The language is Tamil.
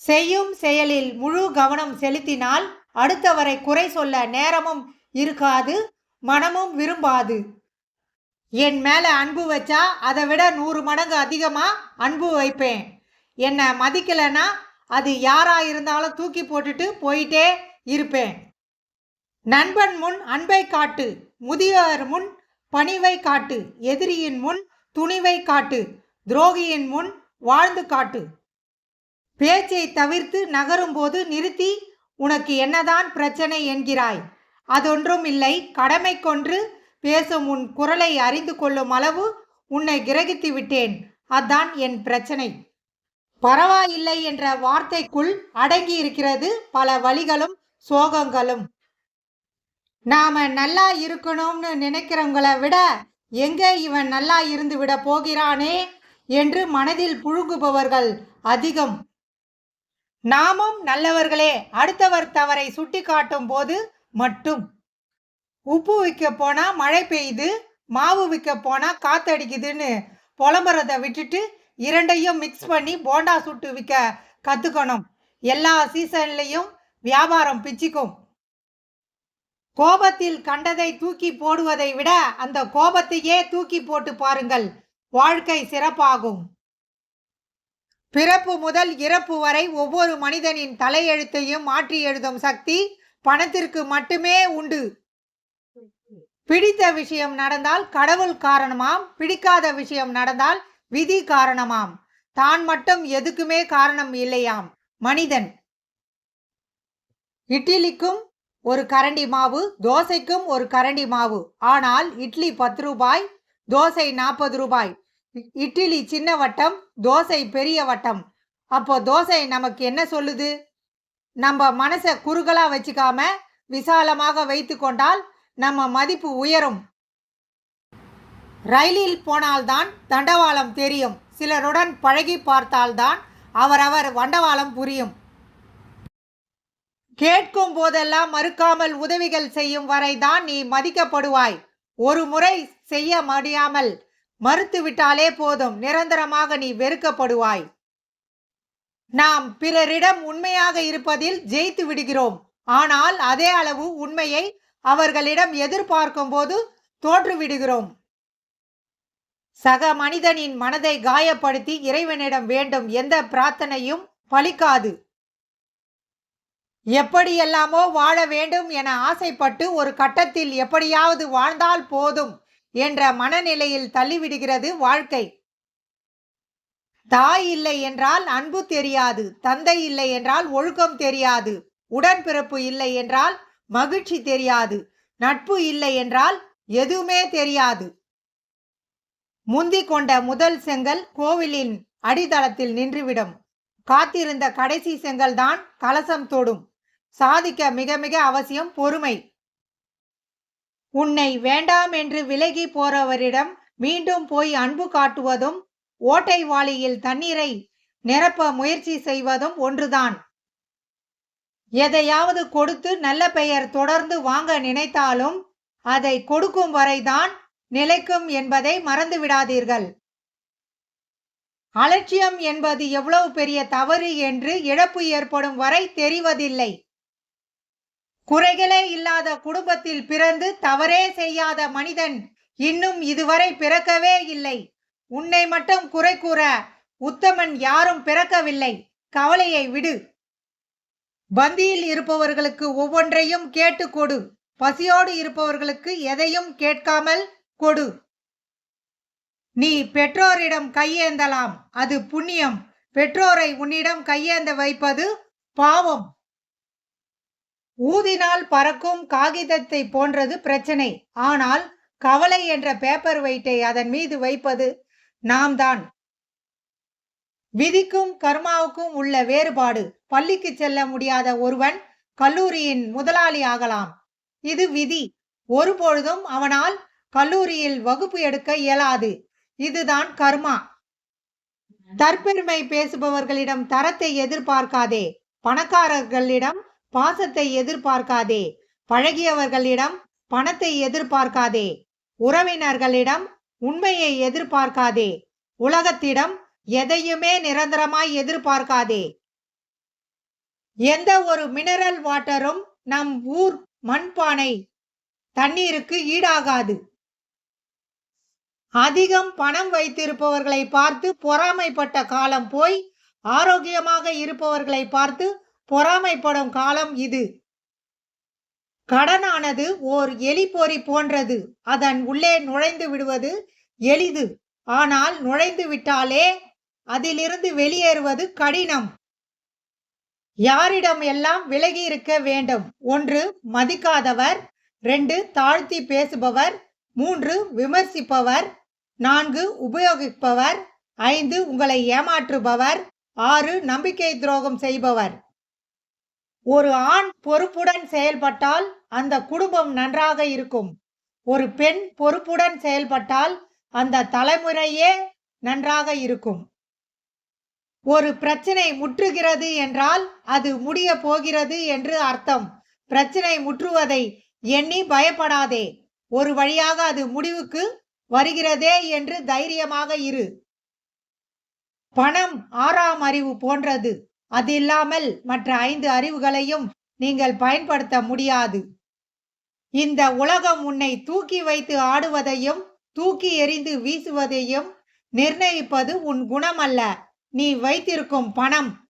செய்யும் செயலில் முழு கவனம் செலுத்தினால் அடுத்தவரை குறை சொல்ல நேரமும் இருக்காது மனமும் விரும்பாது. என் மேலே அன்பு வச்சா அதை விட நூறு மடங்கு அதிகமாக அன்பு வைப்பேன். என்னை மதிக்கலைன்னா அது யாராக இருந்தாலும் தூக்கி போட்டுட்டு போயிட்டே இருப்பேன். நண்பன் முன் அன்பை காட்டு முதியோர் முன் பணிவை காட்டு எதிரியின் முன் துணிவை காட்டு துரோகியின் முன் வாழ்ந்து காட்டு. பேச்சை தவிர்த்து நகரும்போது நிறுத்தி உனக்கு என்னதான் பிரச்சனை என்கிறாய்? அதொன்றும் இல்லை. கடமை கொன்று பேசும் உன் குரலை அறிந்து கொள்ளும் அளவு உன்னை கிரகித்து விட்டேன். அதான் என் பிரச்சனை. பரவாயில்லை என்ற வார்த்தைக்குள் அடங்கி இருக்கிறது பல வழிகளும் சோகங்களும். நாம நல்லா இருக்கணும்னு நினைக்கிறவங்கள விட எங்கே இவன் நல்லா இருந்து விட போகிறானே? என்று மனதில் புழுங்குபவர்கள் அதிகம். நாமும் நல்லவர்களே அடுத்தவர் தவறை சுட்டி காட்டும் போது மட்டும். உப்பு விற்க போனா மழை பெய்யுது மாவு விற்க போனா காத்தடிக்குதுன்னு புலம்புறதை விட்டுட்டு இரண்டையும் மிக்ஸ் பண்ணி போண்டா சுட்டு விற்க கத்துக்கணும். எல்லா சீசன்லையும் வியாபாரம் பிச்சுக்கும். கோபத்தில் கண்டதை தூக்கி போடுவதை விட அந்த கோபத்தையே தூக்கி போட்டு பாருங்கள். வாழ்க்கை சிறப்பாகும். பிறப்பு முதல் இறப்பு வரை ஒவ்வொரு மனிதனின் தலையெழுத்தையும் மாற்றி எழுதும் சக்தி பணத்திற்கு மட்டுமே உண்டு. பிடித்த விஷயம் நடந்தால் கடவுள் காரணமாம் பிடிக்காத விஷயம் நடந்தால் விதி காரணமாம். தான் மட்டும் எதுக்குமே காரணம் இல்லையாம். மனிதன். இட்லிக்கும் ஒரு கரண்டி மாவு தோசைக்கும் ஒரு கரண்டி மாவு. ஆனால் இட்லி பத்து ரூபாய் தோசை நாற்பது ரூபாய். இட்லி சின்ன வட்டம் தோசை பெரிய வட்டம். அப்போ தோசை நமக்கு என்ன சொல்லுது? நம்ம மனசை குறுகலா வச்சுக்காம விசாலமாக வைத்து கொண்டால் நம்ம மதிப்பு உயரும். ரயிலில் போனால்தான் தண்டவாளம் தெரியும். சிலருடன் பழகி பார்த்தால்தான் அவரவர் வண்டவாளம் புரியும். கேட்கும் போதெல்லாம் மறுக்காமல் உதவிகள் செய்யும் வரைதான் நீ மதிக்கப்படுவாய். ஒரு முறை செய்ய முடியாமல் மறுத்து விட்டாலே போதும். நிரந்தரமாக நீ வெறுக்கப்படுவாய். நாம் பிறரிடம் உண்மையாக இருப்பதில் ஜெயித்து விடுகிறோம். ஆனால் அதே அளவு உண்மையை அவர்களிடம் எதிர்பார்க்கும் போது தோற்றுவிடுகிறோம் சக மனிதனின் மனதை காயப்படுத்தி இறைவனிடம் வேண்டும். எந்த பிரார்த்தனையும் பலிக்காது. எப்படியெல்லாமோ வாழ வேண்டும் என ஆசைப்பட்டு ஒரு கட்டத்தில் எப்படியாவது வாழ்ந்தால் போதும். என்ற மனநிலையில் தள்ளிவிடுகிறது வாழ்க்கை. தாய் இல்லை என்றால் அன்பு தெரியாது தந்தை இல்லை என்றால் ஒழுக்கம் தெரியாது உடன்பிறப்பு இல்லை என்றால் மகிழ்ச்சி தெரியாது நட்பு இல்லை என்றால் எதுவுமே தெரியாது. முந்தி கொண்ட முதல் செங்கல் கோவிலின் அடித்தளத்தில் நின்றுவிடும். காத்திருந்த கடைசி செங்கல் தான் கலசம் தொடும். சாதிக்க மிக மிக அவசியம் பொறுமை. உன்னை வேண்டாம் என்று விலகி போறவரிடம் மீண்டும் போய் அன்பு காட்டுவதும் ஓட்டை வாளியில் தண்ணீரை நிரப்ப முயற்சி செய்வதும் ஒன்றுதான். எதையாவது கொடுத்து நல்ல பெயர் தொடர்ந்து வாங்க நினைத்தாலும் அதை கொடுக்கும் வரைதான் நிலைக்கும் என்பதை மறந்து விடாதீர்கள் அலட்சியம் என்பது எவ்வளவு பெரிய தவறு என்று இழப்பு ஏற்படும் வரை தெரிவதில்லை. குறைகளே இல்லாத குடும்பத்தில் பிறந்து தவறே செய்யாத மனிதன் இன்னும் இதுவரை பிறக்கவே இல்லை. உன்னை மட்டும் குறை கூற உத்தமன் யாரும் பிறக்கவில்லை. கவலையை விடு. பந்தியில் இருப்பவர்களுக்கு ஒவ்வொன்றையும் கேட்டு கொடு. பசியோடு இருப்பவர்களுக்கு எதையும் கேட்காமல் கொடு. நீ பெற்றோரிடம் கையேந்தலாம். அது புண்ணியம். பெற்றோரை உன்னிடம் கையேந்த வைப்பது பாவம். ஊதினால் பறக்கும் காகிதத்தை போன்றது பிரச்சனை. ஆனால் கவலை என்ற பேப்பர் வெயிட்டை அதன் மீது வைப்பது நாம் தான் விதிக்கும் கர்மாவுக்கும் உள்ள வேறுபாடு. பள்ளிக்கு செல்ல முடியாத ஒருவன் கல்லூரியின் முதலாளி ஆகலாம். இது விதி. ஒருபொழுதும் அவனால் கல்லூரியில் வகுப்பு எடுக்க இயலாது. இதுதான் கர்மா. தற்பெருமை பேசுபவர்களிடம் தரத்தை எதிர்பார்க்காதே. பணக்காரர்களிடம் பாசத்தை எதிர்பார்க்காதே. பழகியவர்களிடம் பணத்தை எதிர்பார்க்காதே. உறவினர்களிடம் உண்மையை எதிர்பார்க்காதே. உலகத்திடம் எதையுமே நிரந்தரமாய் எதிர்பார்க்காதே. எந்த ஒரு மினரல் வாட்டரும் நம் ஊர் மண்பானை தண்ணீருக்கு ஈடாகாது. அதிகம் பணம் வைத்திருப்பவர்களை பார்த்து பொறாமைப்பட்ட காலம் போய் ஆரோக்கியமாக இருப்பவர்களை பார்த்து பொறாமைப்படும் காலம் இது. கடனானது ஓர் எலிப்பொறி போன்றது. அதன் உள்ளே நுழைந்து விடுவது எளிது. ஆனால் நுழைந்து விட்டாலே அதிலிருந்து வெளியேறுவது கடினம். யாரிடம் எல்லாம் விலகி இருக்க வேண்டும்? ஒன்று மதிக்காதவர். ரெண்டு தாழ்த்தி பேசுபவர். மூன்று விமர்சிப்பவர். நான்கு உபயோகிப்பவர். ஐந்து உங்களை ஏமாற்றுபவர். ஆறு நம்பிக்கை துரோகம் செய்பவர். ஒரு ஆண் பொறுப்புடன் செயல்பட்டால் அந்த குடும்பம் நன்றாக இருக்கும். ஒரு பெண் பொறுப்புடன் செயல்பட்டால் அந்த தலைமுறையே நன்றாக இருக்கும். ஒரு பிரச்சனை முற்றுகிறது என்றால் அது முடிய போகிறது என்று அர்த்தம். பிரச்சனை முற்றுவதை எண்ணி பயப்படாதே. ஒரு வழியாக அது முடிவுக்கு வருகிறதே என்று தைரியமாக இரு. பணம் ஆறாம் அறிவு போன்றது. அது இல்லாமல் மற்ற ஐந்து அறிவுகளையும் நீங்கள் பயன்படுத்த முடியாது. இந்த உலகம் உன்னை தூக்கி வைத்து ஆடுவதையும் தூக்கி எறிந்து வீசுவதையும் நிர்ணயிப்பது உன் குணம் அல்ல நீ வைத்திருக்கும் பணம்